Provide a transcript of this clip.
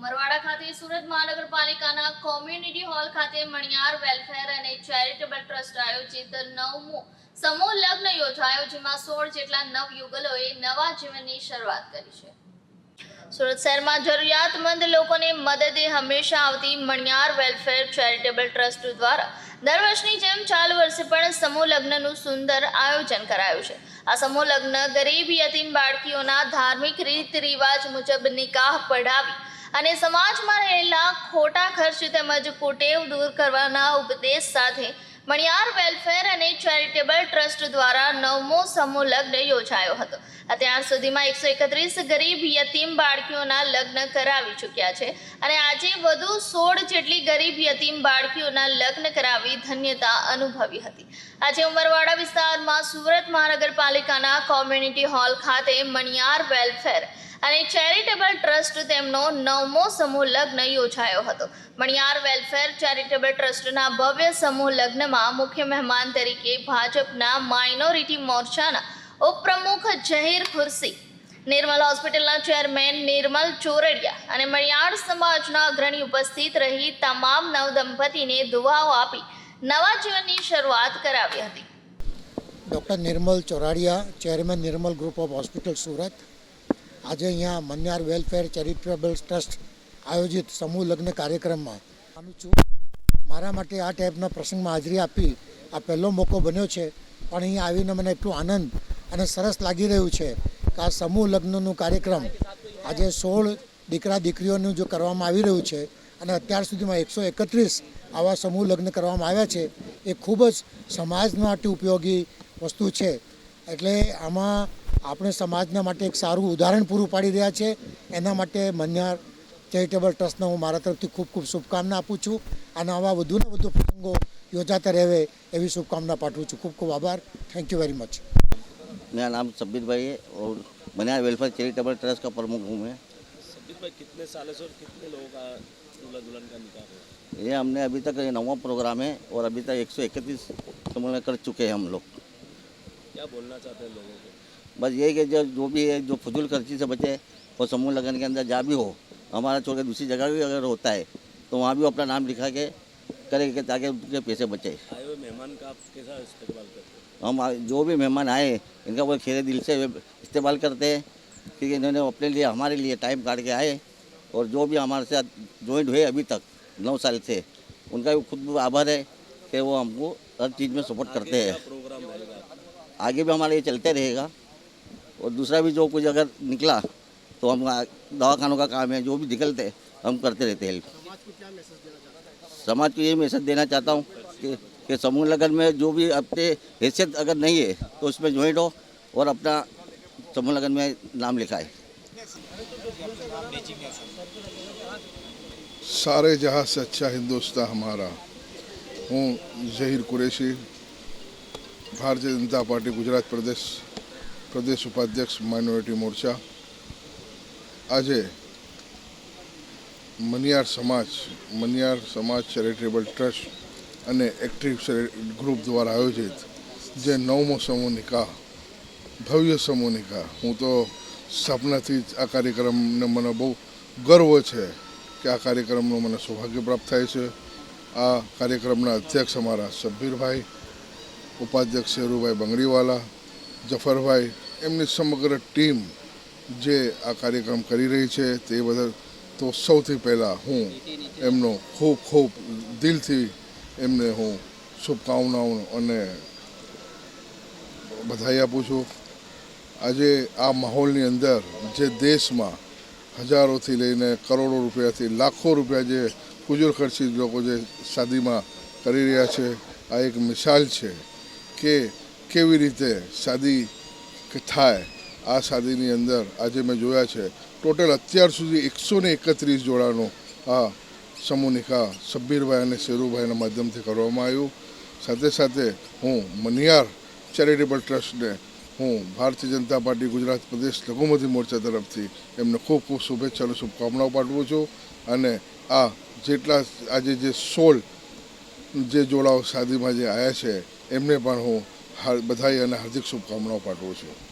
ઉમરવાડા ખાતે સુરત મહાનગરપાલિકાના community hall ખાતે મણિયાર વેલફેર અને ચેરિટેબલ ટ્રસ્ટ આયોજિત નવમું સમૂહ લગ્ન યોજાયો જેમાં સોળ જેટલા નવયુગલોએ નવા જીવનની શરૂઆત કરી છે. સુરત શહેરમાં જરૂરિયાતમંદ લોકોને મદદે હંમેશા આવતી મણિયાર વેલફેર ચેરિટેબલ ટ્રસ્ટ દ્વારા દર વર્ષની જેમ ચાલુ વર્ષે પણ સમૂહ લગ્નનું સુંદર આયોજન કરાયું છે. આ સમૂહ લગ્ન ગરીબ યતીમ બાળકીઓના ધાર્મિક રીત રિવાજ મુજબ નિકાહ પઢાવી અને સમાજમાં રહેલા ખોટા ખર્ચ તેમજ કુટેવ દૂર કરવાના ઉપદેશ સાથે મણિયાર વેલફેર અને ચેરિટેબલ ટ્રસ્ટ દ્વારા નવમો સમૂહ લગ્ન યોજાયો હતો. અત્યાર સુધીમાં એકસો એકત્રીસ ગરીબ યતીમ બાળકીઓના લગ્ન કરાવી ચૂક્યા છે અને આજે વધુ સોળ જેટલી ગરીબ યતીમ બાળકીઓના લગ્ન કરાવી ધન્યતા અનુભવી હતી. આજે ઉમરવાડા વિસ્તારમાં સુરત મહાનગરપાલિકાના કોમ્યુનિટી હોલ ખાતે મણિયાર વેલફેર અને ચેરિટેબલ ટ્રસ્ટ તેમનો નવમો સમૂહ લગ્ન યોજાયો હતો. મણિયાર વેલફેર ચેરિટેબલ ટ્રસ્ટના ભવ્ય સમૂહ લગ્નમાં મુખ્ય મહેમાન તરીકે ભાજપના માઇનોરિટી મોરચાના ઉપપ્રમુખ જહીર ખુરશી, નિર્મલ હોસ્પિટલના ચેરમેન નિર્મલ ચોરડિયા અને મણિયાર સમાજના અગ્રણી ઉપસ્થિત રહી તમામ નવદંપતીને દુવાઓ આપી નવા જીવનની શરૂઆત કરાવી હતી. Doctor Nirmal Choradiya, chairman Nirmal group of hospital Surat. આજે અહીંયા મન્યાર વેલફેર ચેરિટેબલ ટ્રસ્ટ આયોજિત સમૂહ લગ્ન કાર્યક્રમમાં. આનું છું મારા માટે આ ટાઈપના પ્રસંગમાં હાજરી આપી આ પહેલો મોકો બન્યો છે. પણ અહીં આવીને મને એટલું આનંદ અને સરસ લાગી રહ્યું છે કે આ સમૂહ લગ્નનું કાર્યક્રમ આજે સોળ દીકરા દીકરીઓનું જો કરવામાં આવી રહ્યું છે અને અત્યાર સુધીમાં એકસો એકત્રીસ આવા સમૂહ લગ્ન કરવામાં આવ્યા છે, એ ખૂબ જ સમાજ માટે ઉપયોગી વસ્તુ છે. એટલે આમાં આપણે સમાજના માટે એક સારું ઉદાહરણ પૂરું પાડી રહ્યા છે. એના માટે મન્યાર ચેરિટેબલ ટ્રસ્ટને હું મારા તરફથી ખૂબ ખૂબ શુભકામના આપું છું અને આવા વધુને વધુ પ્રસંગો યોજાતા રહે એવી શુભકામના પાઠવું છું ખૂબ ખૂબ આભાર થેન્ક યુ વેરી મચ मेरा नाम सब्बीर भाई है और मनियार वेलफेयर चैरिटेबल ट्रस्ट का प्रमुख हूँ मैं संदीप भाई कितने सालों से और कितने लोगों का दूल्हा दुल्हन का निकाह हुआ ये हमने अभी तक ये नवा प्रोग्राम है और अभी तक एक सौ इकतीस समूह कर चुके हैं हम लोग क्या बोलना चाहते हैं लोगों को बस यही कि जो जो भी है जो फजूल खर्ची से बचे और समूह लगन के अंदर जहाँ भी हो हमारा छोड़ के दूसरी जगह भी अगर होता है तो वहाँ भी अपना नाम लिखा के करेंगे ताकि उनके पैसे बचे। आए हुए मेहमान का आप कैसा इस्तेमाल करते हैं? हम जो भी मेहमान आए इनका वो खेरे दिल से इस्तेमाल करते हैं क्योंकि इन्होंने अपने लिए हमारे लिए टाइम काट के आए और जो भी हमारे साथ ज्वाइंट हुए अभी तक नौ साल से उनका भी खुद आभार है कि वो हमको हर चीज़ में सपोर्ट करते हैं। आगे भी हमारा ये चलते रहेगा और दूसरा भी जो कुछ अगर निकला तो हम दवाखानों का काम है जो भी निकलते हम करते रहते हेल्प समाज को ये मैसेज देना चाहता हूँ कि, कि समूह लगन में जो भी अपने हैसियत अगर नहीं है तो उसमें ज्वाइंट हो और अपना समूह लगन में नाम लिखाए। सारे जहाँ से अच्छा हिंदुस्तान हमारा हूँ जहीर कुरैशी भारतीय जनता पार्टी गुजरात प्रदेश प्रदेश उपाध्यक्ष माइनॉरिटी मोर्चा। આજે મનિયાર સમાજ મનિયાર સમાજ ચેરિટેબલ ટ્રસ્ટ અને એક્ટિવ ગ્રુપ દ્વારા આયોજિત જે નવમો સમૂહ નિકાહ, ભવ્ય સમૂહ નિકાહ, હું તો સપનાથી જ આ કાર્યક્રમને મને બહુ ગર્વ છે કે આ કાર્યક્રમનું મને સૌભાગ્ય પ્રાપ્ત થાય છે. આ કાર્યક્રમના અધ્યક્ષ અમારા સબ્બીરભાઈ ઉપાધ્યક્ષ શેરુભાઈ બંગડીવાલા, જફરભાઈ, એમની સમગ્ર ટીમ જે આ કાર્યક્રમ કરી રહી છે તે બદલ તો સૌથી પહેલાં હું એમનો ખૂબ ખૂબ દિલથી એમને હું શુભકામનાઓ અને બધાઈ આપું છું. આજે આ માહોલની અંદર જે દેશમાં હજારોથી લઈને કરોડો રૂપિયાથી લાખો રૂપિયા જે ફુજુલ ખર્ચી લોકો જે શાદીમાં કરી રહ્યા છે, આ એક મિસાલ છે કે કેવી રીતે શાદી થાય આ શાદીની અંદર આજે મેં જોયા છે. ટોટલ અત્યાર સુધી એકસો ને એકત્રીસ જોડાનો આ સમૂહ નિકાહ સબ્બીરભાઈ અને શેરુભાઈના માધ્યમથી કરવામાં આવ્યું. સાથે સાથે હું મનિયાર ચેરિટેબલ ટ્રસ્ટને હું ભારતીય જનતા પાર્ટી ગુજરાત પ્રદેશ લઘુમતી મોરચા તરફથી એમને ખૂબ ખૂબ શુભેચ્છા અને શુભકામનાઓ પાઠવું છું. અને આ જેટલા આજે જે સોળ જે જોડાઓ શાદીમાં જે આવ્યા છે, એમને પણ હું બધાઈ અને હાર્દિક શુભકામનાઓ પાઠવું છું.